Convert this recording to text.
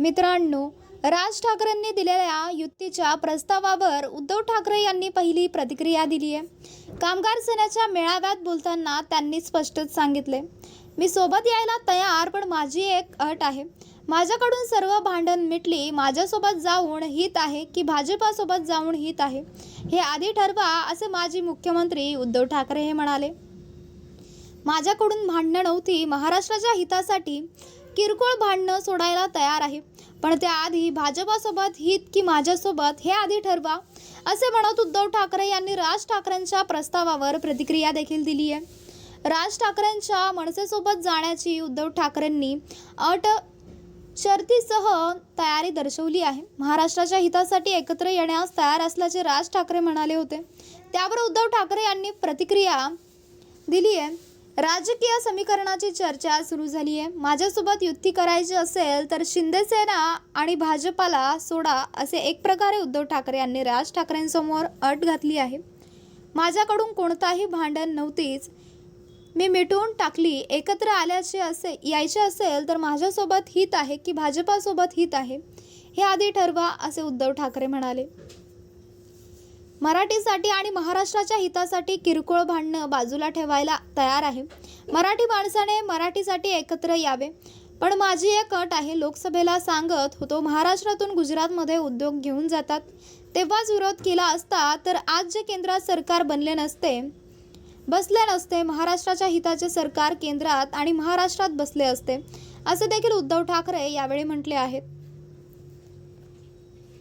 मित्रांनो राज ठाकरेंनी दिलेल्या युतीच्या प्रस्तावावर उद्धव ठाकरे यांनी पहिली प्रतिक्रिया दिली आहे. कामगार सेनेच्या मेळाव्यात बोलताना त्यांनी स्पष्टच सांगितले मी सोबत यायला तयार पण माझी एक अट आहे. माझ्याकडून सर्व भांडण मिटली माझ्यासोबत जाऊन हित आहे की भाजपासोबत जाऊन हित आहे? हे आधी ठरवा असे माजी मुख्यमंत्री उद्धव ठाकरे हे म्हणाले. माझ्याकडून भांडणं नव्हती महाराष्ट्राच्या हितासाठी किरकोळ भांडणं सोडायला तयार आहे. पण त्याआधी भाजपासोबत हित की माझ्यासोबत हे आधी ठरवा असे म्हणत उद्धव ठाकरे यांनी राज ठाकरेंच्या प्रस्तावावर प्रतिक्रिया देखील दिली आहे. राज ठाकरेंच्या मनसेसोबत जाण्याची उद्धव ठाकरेंनी अट शर्तीसह तयारी दर्शवली आहे. महाराष्ट्राच्या हितासाठी एकत्र येण्यास तयार असल्याचे राज ठाकरे म्हणाले होते. त्यावर उद्धव ठाकरे यांनी प्रतिक्रिया दिली आहे. राजकीय समीकरणाची चर्चा सुरू झाली आहे माझ्यासोबत युती करायची असेल तर शिंदेसेना आणि भाजपाला सोडा असे एक प्रकारे उद्धव ठाकरे यांनी राज ठाकरेंसमोर अट घातली आहे. माझ्याकडून कोणताही भांडण नव्हतीच. मी मिटवून टाकली एकत्र आल्याचे असे यायचे असेल तर माझ्यासोबत हित आहे की भाजपासोबत हित आहे हे आधी ठरवा असे उद्धव ठाकरे म्हणाले. मराठीसाठी आणि महाराष्ट्राच्या हितासाठी किरकोळ भांडणं बाजूला ठेवायला तयार आहे. मराठी माणसाने मराठीसाठी एकत्र यावे. पण माझी एक अट आहे लोकसभेला सांगत होतो महाराष्ट्रातून गुजरातमध्ये उद्योग घेऊन जातात. तेव्हाच विरोध केला असता तर आज जे केंद्रात सरकार बनले नसते बसले नसते महाराष्ट्राच्या हिताचे सरकार केंद्रात आणि महाराष्ट्रात बसले असते असे देखील उद्धव ठाकरे यावेळी म्हटले आहेत.